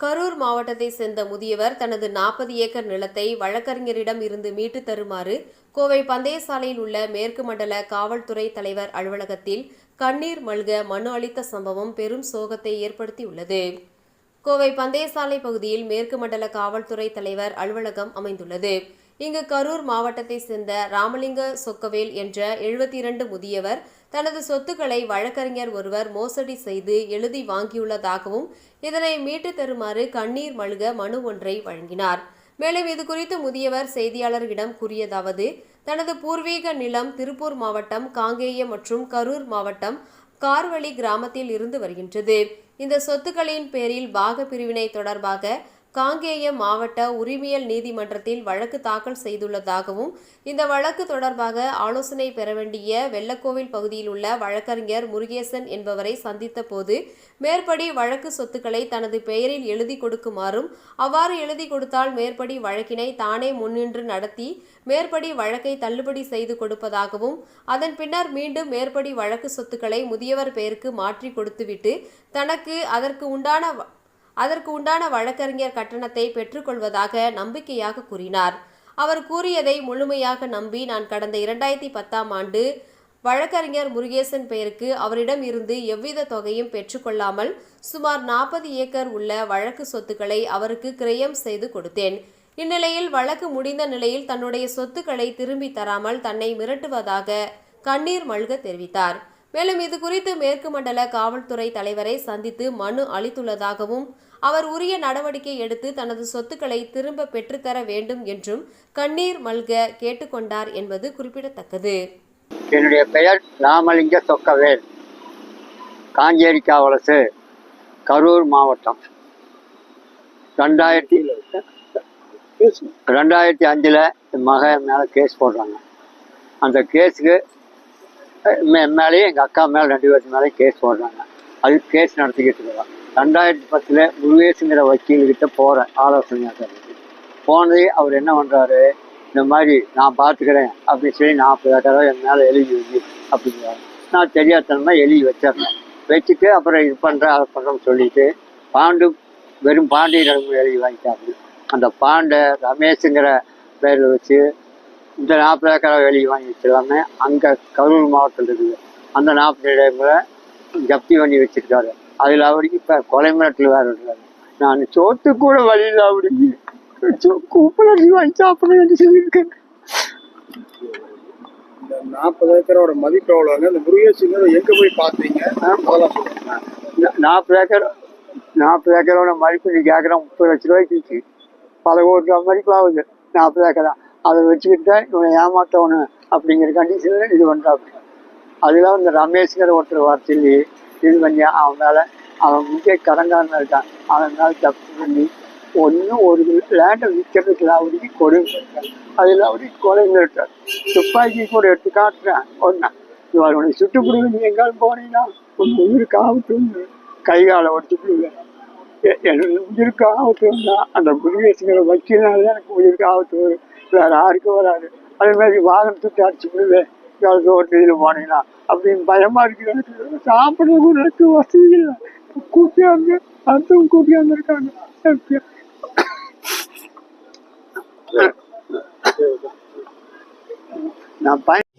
கரூர் மாவட்டத்தை சேர்ந்த முதியவர் தனது நாற்பது ஏக்கர் நிலத்தை வழக்கறிஞரிடம் இருந்து மீட்டு தருமாறு கோவை பந்தயசாலையில் உள்ள மேற்கு மண்டல காவல்துறை தலைவர் அலுவலகத்தில் கண்ணீர் மல்க மனு அளித்த சம்பவம் பெரும் சோகத்தை ஏற்படுத்தியுள்ளது. கோவை பந்தயசாலை பகுதியில் மேற்கு மண்டல காவல்துறை தலைவர் அலுவலகம் அமைந்துள்ளது. இங்கு கரூர் மாவட்டத்தை சேர்ந்த ராமலிங்க சொக்கவேல் என்ற எழுபத்தி இரண்டு முதியவர் தனது சொத்துக்களை வழக்கறிஞர் ஒருவர் மோசடி செய்து எழுதி வாங்கியுள்ளதாகவும் இதனை மீட்டு தருமாறு கண்ணீர் மல்க மனு ஒன்றை வழங்கினார். மேலும் இது குறித்து முதியவர் செய்தியாளர்களிடம் கூறியதாவது தனது பூர்வீக நிலம் திருப்பூர் மாவட்டம் காங்கேயம் மற்றும் கரூர் மாவட்டம் கார்வழி கிராமத்தில் இருந்து வருகின்றது. இந்த சொத்துக்களின் பேரில் பாக பிரிவினை தொடர்பாக காங்கேயம் மாவட்ட உரிமையல் நீதிமன்றத்தில் வழக்கு தாக்கல் செய்துள்ளதாகவும் இந்த வழக்கு தொடர்பாக ஆலோசனை பெற வேண்டிய வெள்ளக்கோவில் பகுதியில் உள்ள வழக்கறிஞர் முருகேசன் என்பவரை சந்தித்த போது மேற்படி வழக்கு சொத்துக்களை தனது பெயரில் எழுதி கொடுக்குமாறும் அவ்வாறு எழுதி கொடுத்தால் மேற்படி வழக்கினை தானே முன்னின்று நடத்தி மேற்படி வழக்கை தள்ளுபடி செய்து கொடுப்பதாகவும் அதன் பின்னர் மீண்டும் மேற்படி வழக்கு சொத்துக்களை முதியவர் பெயருக்கு மாற்றி கொடுத்துவிட்டு தனக்கு அதற்கு உண்டான அதற்கு உண்டான வழக்கறிஞர் கட்டணத்தை பெற்றுக்கொள்வதாக நம்பிக்கையாக கூறினார். அவர் கூறியதை முழுமையாக நம்பி நான் கடந்த இரண்டாயிரத்தி பத்தாம் ஆண்டு வழக்கறிஞர் முருகேசன் பெயருக்கு அவரிடம் இருந்து எவ்வித தொகையும் பெற்றுக்கொள்ளாமல் சுமார் நாற்பது ஏக்கர் உள்ள வழக்கு சொத்துக்களை அவருக்கு கிரயம் செய்து கொடுத்தேன். இந்நிலையில் வழக்கு முடிந்த நிலையில் தன்னுடைய சொத்துக்களை திரும்பி தராமல் தன்னை மிரட்டுவதாக கண்ணீர் மல்க தெரிவித்தார். மேலும் இது குறித்து மேற்கு மண்டல காவல்துறை தலைவரை சந்தித்து மனு அளித்துள்ளதாகவும் அவர் உரிய நடவடிக்கை எடுத்து தனது சொத்துக்களை திரும்ப பெற்றுத்தர வேண்டும் என்றும் கண்ணீர் மல்க கேட்டுக்கொண்டார் என்பது குறிப்பிடத்தக்கது. என்னுடைய பெயர் ராமலிங்க சொக்கவேல் காஞ்சேரி காவலசு கரூர் மாவட்டம். ரெண்டாயிரத்தி ரெண்டாயிரத்தி அஞ்சில் மகன் மேலே கேஸ் போடுறாங்க. அந்த கேஸுக்கு என் மேலேயும் எங்கள் அக்கா மேலே ரெண்டு பேருக்கு மேலே கேஸ் போடுறாங்க. அது கேஸ் நடத்திக்கிட்டு இருக்கிறோம் ரெண்டாயிரத்தி பத்தில் முருகேசுங்கிற வக்கீல்கிட்ட போகிறேன் ஆலோசனை போனதே அவர் என்ன பண்ணுறாரு இந்த மாதிரி நான் பார்த்துக்கிறேன் அப்படின்னு சொல்லி நாற்பது ஏக்கரா என் மேலே எழுதி வச்சு அப்படிங்கிறாரு. நான் தெரியாதனமாக எழுதி வச்சிடறேன். வச்சுட்டு அப்புறம் இது பண்ணுறேன் அதை பண்ணுறேன்னு சொல்லிட்டு பாண்டு வெறும் பாண்டியரிடம் எழுதி வாங்கிட்டாரு. அந்த பாண்டை ரமேஷுங்கிற பேரில் வச்சு இந்த நாற்பது ஏக்கரா எழுதி வாங்கி வச்சிடலாமே அங்கே கரூர் மாவட்டத்தில் இருக்குது. அந்த நாற்பது இடங்களை ஜப்தி பண்ணி வச்சிருக்காரு. அதில் அவருக்கு இப்போ கொலை மிரட்டல் வேறு இருக்காரு. நான் சோத்து கூட வழியில் அவருக்கு. கூப்பிடி வாங்கி சாப்பிட சொல்லியிருக்கேன். நாற்பது ஏக்கரோட மதிப்பு எவ்வளோங்க இந்த முருகேசுங்கிறத எங்க போய் பார்த்தீங்க? சொல்லுங்க. நாற்பது ஏக்கர் நாற்பது ஏக்கரோட மதிப்பு நீ கேட்குற முப்பது லட்ச ரூபாய்க்கு பல கோடி ரூபா மதிப்பு ஆகுது. நாற்பது ஏக்கரா. அதை வச்சுக்கிட்டு தான் இவனை ஏமாத்தவனு அப்படிங்கிற கண்டிஷனில் இது பண்ணுறாப்புல அதில் இந்த ரமேஷ்ங்கிற ஒருத்தர் வார்த்தையிலேயே இது பண்ணி அவன் மேலே அவன் முக்கிய கடங்காரன் இருக்கான். அவன் மேலே தப்பு பண்ணி ஒன்றும் ஒரு லேண்டை விற்கிறதுக்கு அவருக்கு கொடுங்க அதில் அவருக்கு கொலை நிறுத்தார் துப்பாக்கி கூட எடுத்து காட்டுறேன். ஒன்றா உனக்கு சுட்டுப்பிடிவு நீ எங்காலும் போனீங்கன்னா உன் உயிருக்கு? ஆபத்து கை காலை ஒடிச்சுப்பிடுவேன் என்னோட உயிருக்கு? ஆபத்து அந்த முருகேசுங்கிற வக்கீல்னால தான் எனக்கு உயிருக்கு? ஆபத்து வரும் வேற யாருக்கும் வராது. அதே மாதிரி வாகனம் தூக்கி அடிச்சு விடுவேன் யாருக்கு ஒரு இதில் போனீங்கன்னா அப்படின்னு பயமா இருக்கு எனக்கு சாப்பிட கூட எனக்கு வசதி இல்லை. கூட்டியாந்து அடுத்தவங்க கூட்டியாந்து இருக்காங்க நான் பயன்